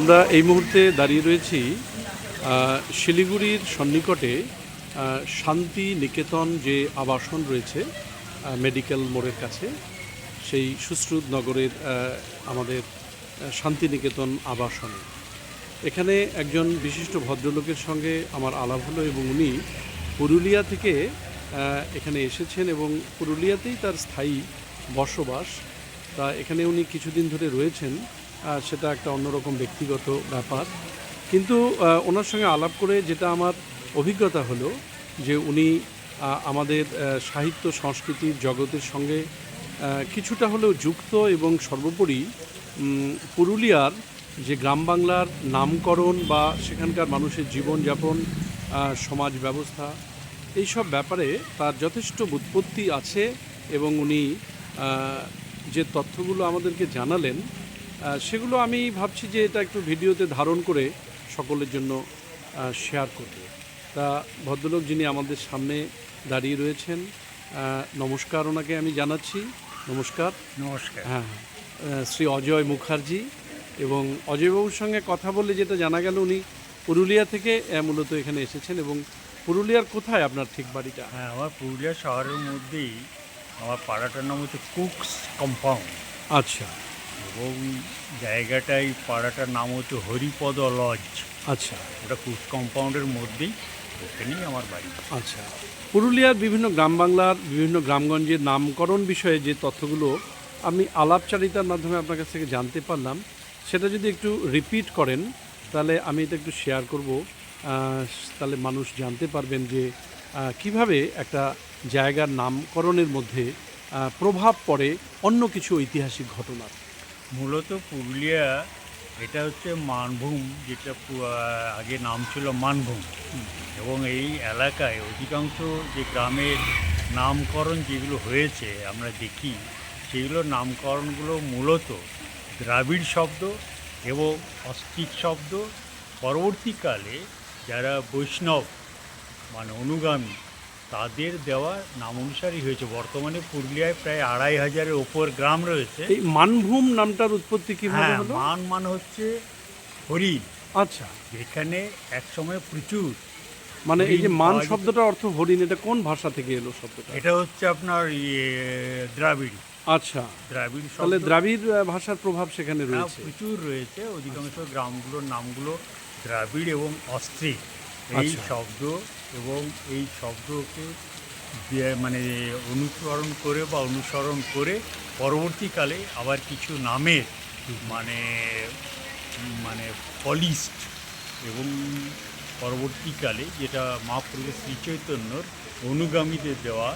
আমরা এই মুহূর্তে দাঁড়িয়ে রয়েছি শিলিগুড়ির সন্নিকটে শান্তি নিকেতন যে আবাসন রয়েছে মেডিকেল মোড়ের কাছে, সেই সুশ্রুত নগরের আমাদের শান্তিনিকেতন আবাসনে। এখানে একজন বিশিষ্ট ভদ্রলোকের সঙ্গে আমার আলাপ হলো এবং উনি পুরুলিয়া থেকে এখানে এসেছেন এবং পুরুলিয়াতেই তার স্থায়ী বসবাস। তা এখানে উনি কিছুদিন ধরে রয়েছেন। সেটা একটা অন্যরকম ব্যক্তিগত ব্যাপার। কিন্তু ওনার সঙ্গে আলাপ করে যেটা আমার অভিজ্ঞতা হলো যে উনি আমাদের সাহিত্য সংস্কৃতির জগতের সঙ্গে কিছুটা হলেও যুক্ত এবং সর্বোপরি পুরুলিয়ার যে গ্রাম বাংলার নামকরণ বা সেখানকার মানুষের জীবনযাপন সমাজ ব্যবস্থা, এইসব ব্যাপারে তার যথেষ্ট বুৎপত্তি আছে এবং উনি যে তথ্যগুলো আমাদেরকে জানালেন সেগুলো আমি ভাবছি যে এটা একটু ভিডিওতে ধারণ করে সকলের জন্য শেয়ার করব। তা ভদ্রলোক যিনি আমাদের সামনে দাঁড়িয়ে রয়েছেন নমস্কার ওনাকে আমি জানাচ্ছি। নমস্কার। নমস্কার। হ্যাঁ হ্যাঁ। শ্রী অজয় মুখার্জি এবং অজয়বাবুর সঙ্গে কথা বলে যেটা জানা গেল উনি পুরুলিয়া থেকে মূলত এখানে এসেছেন এবং পুরুলিয়ার কোথায় আপনার ঠিক বাড়িটা? হ্যাঁ আমার পুরুলিয়া শহরের মধ্যেই আমার পাড়াটার নাম হচ্ছে কুকস কম্পাউন্ড। আচ্ছা। এবং জায়গাটাই পাড়াটার নাম হচ্ছে হরিপদ লজ। আচ্ছা। ওটা কুকস কম্পাউন্ডের মধ্যেই ওখানেই আমার বাড়ি। আচ্ছা। পুরুলিয়ার বিভিন্ন গ্রাম বাংলার বিভিন্ন গ্রামগঞ্জের নামকরণ বিষয়ে যে তথ্যগুলো আমি আলাপচারিতার মাধ্যমে আপনার কাছ থেকে জানতে পারলাম সেটা যদি একটু রিপিট করেন তাহলে আমি এটা একটু শেয়ার করব। তাহলে মানুষ জানতে পারবেন যে কীভাবে একটা জায়গার নামকরণের মধ্যে প্রভাব পড়ে অন্য কিছু ঐতিহাসিক ঘটনার। মূলত পুরুলিয়া, এটা হচ্ছে মানভূম, যেটা আগে নাম ছিল মানভূম। এবং এই এলাকায় অধিকাংশ যে গ্রামের নামকরণ যেগুলো হয়েছে, আমরা দেখি সেগুলোর নামকরণগুলো মূলত দ্রাবিড় শব্দ এবং অস্ট্রিক শব্দ। পরবর্তীকালে যারা বৈষ্ণব মানে অনুগামী তাদের দেওয়া নাম অনুসারী হয়েছে। বর্তমানে পুরুলিয়ায় প্রায় আড়াই হাজারের ওপর গ্রাম রয়েছে। এই মানভূম নামটার উৎপত্তি কীভাবে হ্যাঁ মান মান হচ্ছে হরিণ। আচ্ছা। এখানে এক সময় প্রচুর মানে এই যে মান পাওয়া যেত। শব্দটা অর্থ হরিণ এটা কোন ভাষা থেকে এলো শব্দটা? এটা হচ্ছে আপনার ইয়ে দ্রাবিড়। আচ্ছা। দ্রাবিড় তাহলে দ্রাবিড় ভাষার প্রভাব সেখানে হ্যাঁ, রয়েছে। প্রচুর রয়েছে। অধিকাংশ গ্রামগুলোর নামগুলো দ্রাবিড় এবং অস্ট্রিক এই আচ্ছা। শব্দ এবং এই শব্দকে মানে অনুসরণ করে বা অনুসরণ করে পরবর্তীকালে আবার কিছু নামের মানে মানে পলিস্ট এবং পরবর্তীকালে যেটা মহাপ্রভু শ্রীচৈতন্যর অনুগামীদের দেওয়া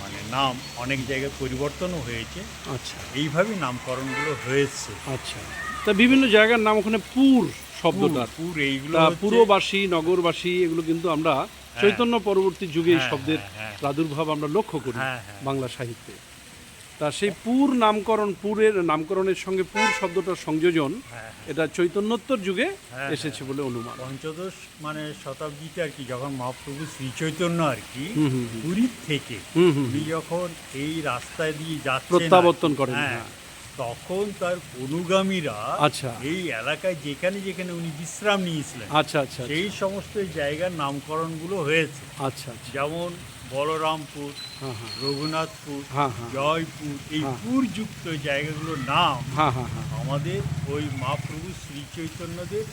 মানে নাম অনেক জায়গায় পরিবর্তনও হয়েছে। আচ্ছা। এইভাবেই নামকরণগুলো হয়েছে। আচ্ছা। তা বিভিন্ন জায়গার নাম ওখানে পুর শব্দটার পুরবাসী নগরবাসী এগুলো কিন্তু আমরা চৈতন্য পরবর্তী যুগে এই হ্যাঁ, শব্দের হ্যাঁ, হ্যাঁ। প্রাদুর্ভাব আমরা লক্ষ্য করি হ্যাঁ, হ্যাঁ। বাংলা সাহিত্যে তা সেই পুর নামকরণ পুরের নামকরণের সঙ্গে পুর শব্দটার সংযোজন হ্যাঁ, এটা চৈতন্যোত্তর যুগে হ্যাঁ, এসেছে বলে অনুমান পঞ্চদশ মানে শতাব্দীতে আর কি যখন মহাপ্রভু শ্রী চৈতন্য আর কি। পুরীর থেকে উনি যখন এই রাস্তায় দিয়ে যাচ্ছেন প্রত্যাবর্তন করেন, হ্যাঁ, হ্যাঁ। তখন তার অনুগামীরা আচ্ছা। এই এলাকায় যেখানে যেখানে উনি বিশ্রাম নিয়েছিলেন আচ্ছা আচ্ছা সেই সমস্ত জায়গার নামকরণগুলো হয়েছে আচ্ছা আচ্ছা যেমন বলরামপুর হ্যাঁ হ্যাঁ রঘুনাথপুর হ্যাঁ। জয়পুর এই। পুরযুক্ত জায়গাগুলোর নাম আমাদের ওই মহাপ্রভু শ্রী চৈতন্যদের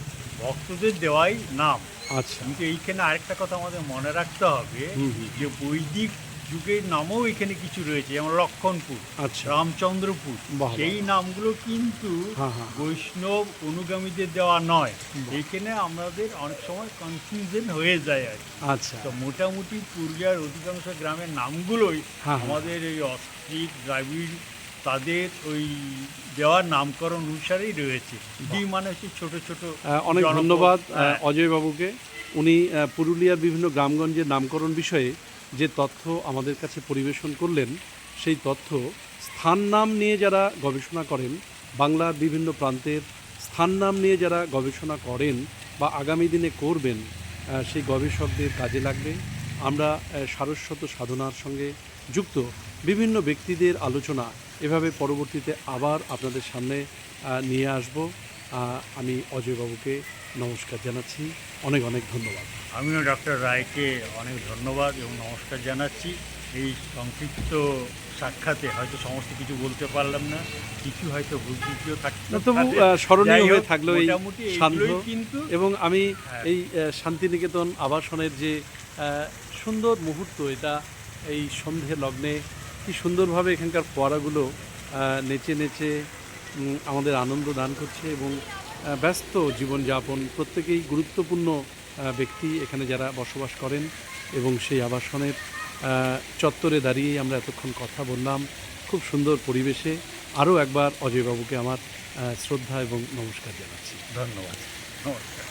ভক্তদের দেওয়াই নাম আচ্ছা কিন্তু এইখানে আরেকটা কথা আমাদের মনে রাখতে হবে। যে বৈদিক যুগের নামও এখানে কিছু রয়েছে যেমন লক্ষণপুর আচ্ছা রামচন্দ্রপুর সেই নামগুলো কিন্তু হ্যাঁ, হ্যাঁ। বৈষ্ণব অনুগামীদের দেওয়া নয় এইখানে আমাদের অনেক সময় কনফিউশন হয়ে যায় আর। আচ্ছা তো মোটামুটি পুরুলিয়ার অধিকাংশ গ্রামের নামগুলোই হ্যাঁ, হ্যাঁ। আমাদের এই অস্ট্রিক দ্রাবিড় তাদের ওই দেওয়ার নামকরণ অনুসারেই রয়েছে ডি মানে হচ্ছে ছোট ছোট অনেক। ধন্যবাদ হ্যাঁ। অজয় বাবুকে উনি পুরুলিয়ার বিভিন্ন গ্রামগঞ্জের নামকরণ বিষয়ে যে তথ্য আমাদের কাছে পরিবেশন করলেন, সেই তথ্য স্থান নাম নিয়ে যারা গবেষণা করেন, বাংলার বিভিন্ন প্রান্তের স্থান নাম নিয়ে যারা গবেষণা করেন বা আগামী দিনে করবেন সেই গবেষকদের কাজে লাগবে। আমরা সারস্বত সাধনার সঙ্গে যুক্ত বিভিন্ন ব্যক্তিদের আলোচনা এভাবে পরবর্তীতে আবার আপনাদের সামনে নিয়ে আসব। আমি অজয়বাবুকে নমস্কার জানাচ্ছি। অনেক অনেক ধন্যবাদ। আমিও ডক্টর রায়কে অনেক ধন্যবাদ এবং নমস্কার জানাচ্ছি। এই সংক্ষিপ্ত সাক্ষাতে হয়তো সমস্ত কিছু বলতে পারলাম না কিছু হয়তো ভুল ত্রুটিও থাকতে তবু স্মরণীয় হয়ে থাকল এই কিন্তু এবং আমি হ্যাঁ। এই শান্তিনিকেতন আবাসনের যে সুন্দর মুহূর্ত এটা এই সন্ধে লগ্নে কি সুন্দরভাবে এখানকার ফোয়ারাগুলো নেচে নেচে আমাদের আনন্দ দান করছে এবং ব্যস্ত জীবনযাপন প্রত্যেকেই গুরুত্বপূর্ণ ব্যক্তি এখানে যারা বসবাস করেন এবং সেই আবাসনের চত্বরে দাঁড়িয়েই আমরা এতক্ষণ কথা বললাম। খুব সুন্দর পরিবেশে আরও একবার অজয়বাবুকে আমার শ্রদ্ধা এবং নমস্কার জানাচ্ছি। ধন্যবাদ। নমস্কার।